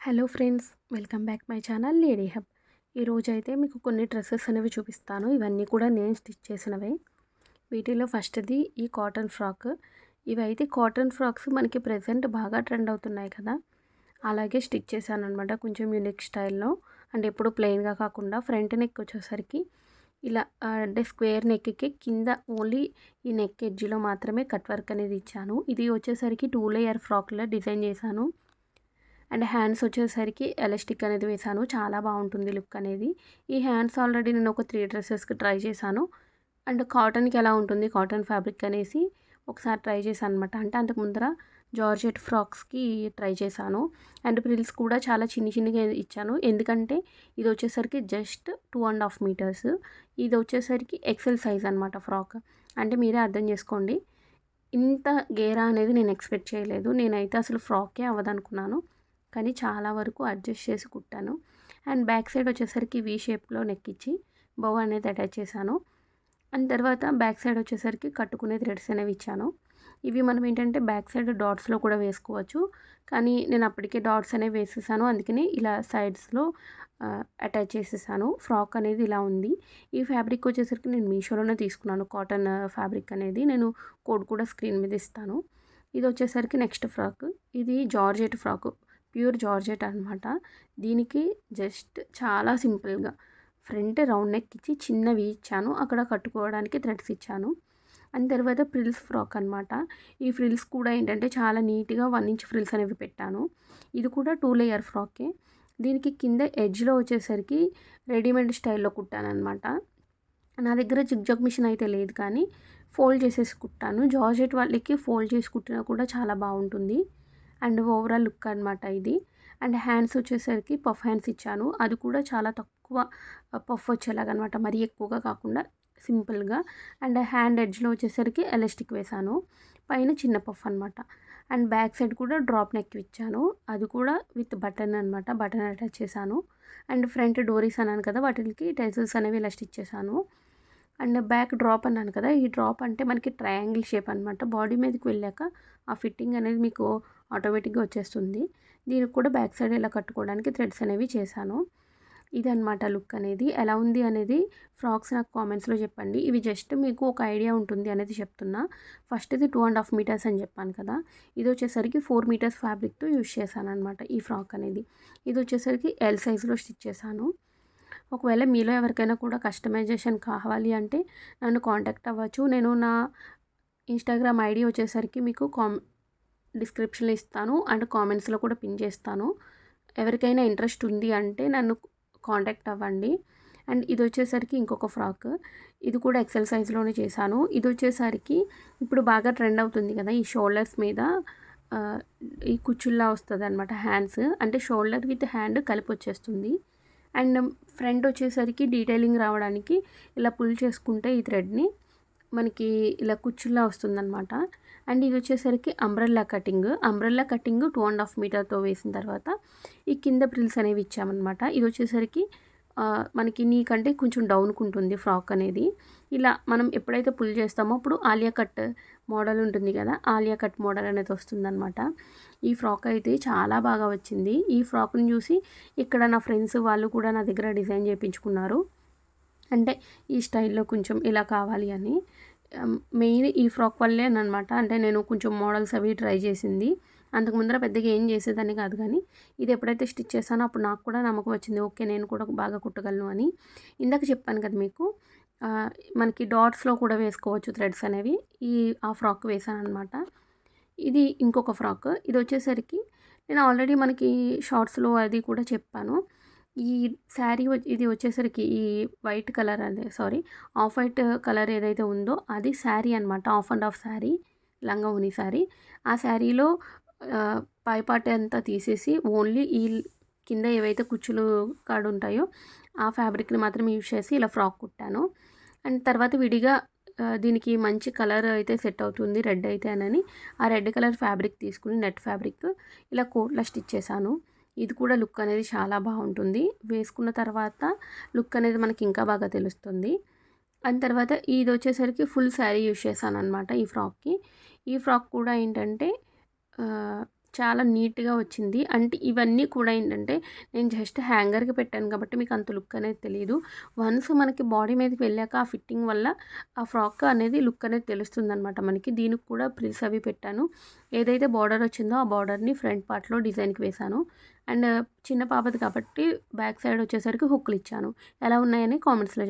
Hello friends welcome back my channel lady hub. ఈరోజు అయితే మీకు కొన్ని డ్రెస్సెస్ అనేవి చూపిస్తాను. ఇవన్నీ కూడా నేను స్టిచ్ చేసినవే. వీటిలో ఫస్ట్ది ఈ కాటన్ ఫ్రాక్. ఇవైతే కాటన్ ఫ్రాక్స్ మనకి ప్రజెంట్ బాగా ట్రెండ్ అవుతున్నాయి కదా. అలాగే స్టిచ్ చేశాను అనమాట కొంచెం యూనిక్ స్టైల్లో. అంటే ఎప్పుడు ప్లెయిన్గా కాకుండా ఫ్రంట్ నెక్ వచ్చేసరికి ఇలా అంటే స్క్వేర్ నెక్కి కింద ఓన్లీ ఈ నెక్ ఎడ్జ్లో మాత్రమే కట్ వర్క్ అనేది ఇచ్చాను. ఇది వచ్చేసరికి టూ లేయర్ ఫ్రాక్లో డిజైన్ చేశాను. అండ్ హ్యాండ్స్ వచ్చేసరికి ఎలాస్టిక్ అనేది వేసాను. చాలా బాగుంటుంది లుక్ అనేది. ఈ హ్యాండ్స్ ఆల్రెడీ నేను ఒక త్రీ డ్రెస్సెస్కి ట్రై చేశాను. అండ్ కాటన్కి ఎలా ఉంటుంది? కాటన్ ఫ్యాబ్రిక్ అనేసి ఒకసారి ట్రై చేశాను అనమాట అంటే అంతకు ముందర జార్జెట్ ఫ్రాక్స్కి ట్రై చేశాను. అండ్ ప్రిల్స్ కూడా చాలా చిన్ని చిన్నగా ఇచ్చాను. ఎందుకంటే ఇది వచ్చేసరికి just two and half metres. ఇది వచ్చేసరికి ఎక్సెల్ సైజ్ అనమాట ఫ్రాక్. అంటే మీరే అర్థం చేసుకోండి. ఇంత గేరా అనేది నేను ఎక్స్పెక్ట్ చేయలేదు. నేనైతే అసలు ఫ్రాకే అవ్వదనుకున్నాను. కానీ చాలా వరకు అడ్జస్ట్ చేసి కుట్టాను. అండ్ బ్యాక్ సైడ్ వచ్చేసరికి వీ షేప్లో నెక్కిచ్చి బౌ అనేది అటాచ్ చేశాను. అండ్ తర్వాత బ్యాక్ సైడ్ వచ్చేసరికి కట్టుకునే థ్రెడ్స్ అనేవి ఇచ్చాను. ఇవి మనం ఏంటంటే బ్యాక్ సైడ్ డాట్స్లో కూడా వేసుకోవచ్చు. కానీ నేను అప్పటికే డాట్స్ అనేవి వేసేసాను. అందుకని ఇలా సైడ్స్లో అటాచ్ చేసేసాను. ఫ్రాక్ అనేది ఇలా ఉంది. ఈ ఫ్యాబ్రిక్ వచ్చేసరికి నేను మీషోలోనే తీసుకున్నాను. కాటన్ ఫ్యాబ్రిక్ అనేది. నేను కోడ్ కూడా స్క్రీన్ మీద ఇస్తాను. ఇది వచ్చేసరికి నెక్స్ట్ ఫ్రాక్ ఇది జార్జెట్ ఫ్రాక్ ప్యూర్ జార్జెట్ అనమాట దీనికి జస్ట్ చాలా సింపుల్గా ఫ్రంట్ రౌండ్ నెక్ ఇచ్చి చిన్నవి ఇచ్చాను. అక్కడ కట్టుకోవడానికి థ్రెడ్స్ ఇచ్చాను. అండ్ తర్వాత ఫ్రిల్స్ ఫ్రాక్ అనమాట ఈ ఫ్రిల్స్ కూడా ఏంటంటే చాలా నీట్గా వన్ ఇంచ్ ఫ్రిల్స్ అనేవి పెట్టాను. ఇది కూడా టూ లేయర్ ఫ్రాకే. దీనికి కింద ఎడ్జ్లో వచ్చేసరికి రెడీమేడ్ స్టైల్లో కుట్టాను అనమాట నా దగ్గర జిగ్జాగ్ మిషన్ అయితే లేదు కానీ ఫోల్డ్ చేసేసి కుట్టాను. జార్జెట్ వాళ్ళకి ఫోల్డ్ చేసి కుట్టినా కూడా చాలా బాగుంటుంది. అండ్ ఓవరాల్ లుక్ అనమాట ఇది. అండ్ హ్యాండ్స్ వచ్చేసరికి పఫ్ హ్యాండ్స్ ఇచ్చాను. అది కూడా చాలా తక్కువ పఫ్ వచ్చేలాగా అనమాట మరీ ఎక్కువగా కాకుండా సింపుల్గా. అండ్ హ్యాండ్ ఎడ్జ్లో వచ్చేసరికి ఎలాస్టిక్ వేశాను పైన చిన్న పఫ్ అనమాట అండ్ బ్యాక్ సైడ్ కూడా డ్రాప్ నెక్ ఇచ్చాను. అది కూడా విత్ బటన్ అనమాట బటన్ అటాచ్ చేశాను. అండ్ ఫ్రంట్ డోరీస్ అన్నాను కదా వాటికి టెన్సిల్స్ అనేవి ఇలా స్టిచ్ చేశాను. అండ్ బ్యాక్ డ్రాప్ అన్నాను కదా ఈ డ్రాప్ అంటే మనకి ట్రయాంగిల్ షేప్ అనమాట బాడీ మీదకి వెళ్ళాక ఆ ఫిట్టింగ్ అనేది మీకు ఆటోమేటిక్గా వచ్చేస్తుంది. దీనికి కూడా బ్యాక్ సైడ్ ఇలా కట్టుకోవడానికి థ్రెడ్స్ అనేవి చేశాను. ఇదనమాట లుక్ అనేది. ఎలా ఉంది అనేది ఫ్రాక్స్ నాకు కామెంట్స్లో చెప్పండి. ఇవి జస్ట్ మీకు ఒక ఐడియా ఉంటుంది అనేది చెప్తున్నా. ఫస్ట్ ఇది టూ అండ్ హాఫ్ మీటర్స్ అని చెప్పాను కదా ఇది వచ్చేసరికి ఫోర్ మీటర్స్ ఫ్యాబ్రిక్తో యూజ్ చేశాను అనమాట ఈ ఫ్రాక్ అనేది. ఇది వచ్చేసరికి ఎల్ సైజ్లో స్టిచ్ చేశాను. ఒకవేళ మీలో ఎవరికైనా కూడా కస్టమైజేషన్ కావాలి అంటే నన్ను కాంటాక్ట్ అవ్వచ్చు. నేను నా ఇన్స్టాగ్రామ్ ఐడి వచ్చేసరికి మీకు కామ్ డిస్క్రిప్షన్లో ఇస్తాను అండ్ కామెంట్స్లో కూడా పిన్ చేస్తాను. ఎవరికైనా ఇంట్రెస్ట్ ఉంది అంటే నన్ను కాంటాక్ట్ అవ్వండి. అండ్ ఇది వచ్చేసరికి ఇంకొక ఫ్రాక్. ఇది కూడా ఎక్సెల్ సైజ్లోనే చేశాను. ఇది వచ్చేసరికి ఇప్పుడు బాగా ట్రెండ్ అవుతుంది కదా ఈ షోల్డర్స్ మీద. ఈ కుచ్చుల్లా వస్తుంది అనమాట హ్యాండ్స్. అంటే షోల్డర్ విత్ హ్యాండ్ కలిపి వచ్చేస్తుంది. అండ్ ఫ్రంట్ వచ్చేసరికి డీటెయిలింగ్ రావడానికి ఇలా పుల్ చేసుకుంటే ఈ థ్రెడ్ని మనకి ఇలా కుచ్చుల్లా వస్తుందన్నమాట. అండ్ ఇది వచ్చేసరికి umbrella cutting umbrella cutting two and half మీటర్తో వేసిన తర్వాత ఈ కింద ప్రిల్స్ అనేవి ఇచ్చామన్నమాట. ఇది వచ్చేసరికి మనకి నీ కంటే కొంచెం డౌన్కి ఉంటుంది ఫ్రాక్ అనేది. ఇలా మనం ఎప్పుడైతే పుల్ చేస్తామో అప్పుడు ఆలియా కట్ మోడల్ ఉంటుంది కదా ఆలియా కట్ మోడల్ అనేది వస్తుందన్నమాట. ఈ ఫ్రాక్ అయితే చాలా బాగా వచ్చింది. ఈ ఫ్రాక్ని చూసి ఇక్కడ నా ఫ్రెండ్స్ వాళ్ళు కూడా నా దగ్గర డిజైన్ చేయించుకున్నారు అంటే ఈ స్టైల్లో కొంచెం ఇలా కావాలి అని. మెయిన్ ఈ ఫ్రాక్ వల్లే అనమాట అంటే నేను కొంచెం మోడల్స్ అవి ట్రై చేసింది. అంతకు ముందర పెద్దగా ఏం చేసేదాన్ని కాదు కానీ ఇది ఎప్పుడైతే స్టిచ్ చేశానో అప్పుడు నాకు కూడా నమ్మకం వచ్చింది. ఓకే నేను కూడా బాగా కుట్టగలను అని. ఇందాక చెప్పాను కదా మీకు మనకి డాట్స్లో కూడా వేసుకోవచ్చు థ్రెడ్స్ అనేవి. ఈ ఆ ఫ్రాక్ వేసాను అనమాట ఇది ఇంకొక ఫ్రాక్. ఇది వచ్చేసరికి నేను ఆల్రెడీ మనకి షార్ట్స్లో అది కూడా చెప్పాను. ఈ శారీ ఇది వచ్చేసరికి ఈ వైట్ కలర్ అదే సారీ ఆఫ్ వైట్ కలర్ ఏదైతే ఉందో అది శారీ అనమాట ఆఫ్ అండ్ ఆఫ్ శారీ లంగా ఉని శారీ. ఆ శారీలో పైపాట అంతా తీసేసి ఓన్లీ ఈ కింద ఏవైతే కుచ్చులు కాడు ఉంటాయో ఆ ఫ్యాబ్రిక్ని మాత్రం యూజ్ చేసి ఇలా ఫ్రాక్ కుట్టాను. అండ్ తర్వాత విడిగా దీనికి మంచి కలర్ అయితే సెట్ అవుతుంది రెడ్ అయితే అని ఆ రెడ్ కలర్ ఫ్యాబ్రిక్ తీసుకుని నెట్ ఫ్యాబ్రిక్ ఇలా కోట్లా స్టిచ్ చేశాను. ఇది కూడా లుక్ అనేది చాలా బాగుంటుంది. వేసుకున్న తర్వాత లుక్ అనేది మనకి ఇంకా బాగా తెలుస్తుంది. అండ్ తర్వాత ఇది వచ్చేసరికి ఫుల్ శారీ యూజ్ చేశాను అనమాట ఈ ఫ్రాక్కి. ఈ ఫ్రాక్ కూడా ఏంటంటే చాలా నీట్గా వచ్చింది. అంటే ఇవన్నీ కూడా ఏంటంటే నేను జస్ట్ హ్యాంగర్కి పెట్టాను కాబట్టి మీకు అంత లుక్ అనేది తెలియదు వన్స్ మనకి బాడీ మీదకి వెళ్ళాక ఆ ఫిట్టింగ్ వల్ల ఆ ఫ్రాక్ అనేది లుక్ అనేది తెలుస్తుంది అనమాట మనకి. దీనికి కూడా ప్రిల్స్ అవి పెట్టాను. ఏదైతే బార్డర్ వచ్చిందో ఆ బార్డర్ని ఫ్రంట్ పార్ట్లో డిజైన్కి వేశాను. అండ్ చిన్న పాపది కాబట్టి బ్యాక్ సైడ్ వచ్చేసరికి హుక్లు ఇచ్చాను. ఎలా ఉన్నాయని కామెంట్స్లో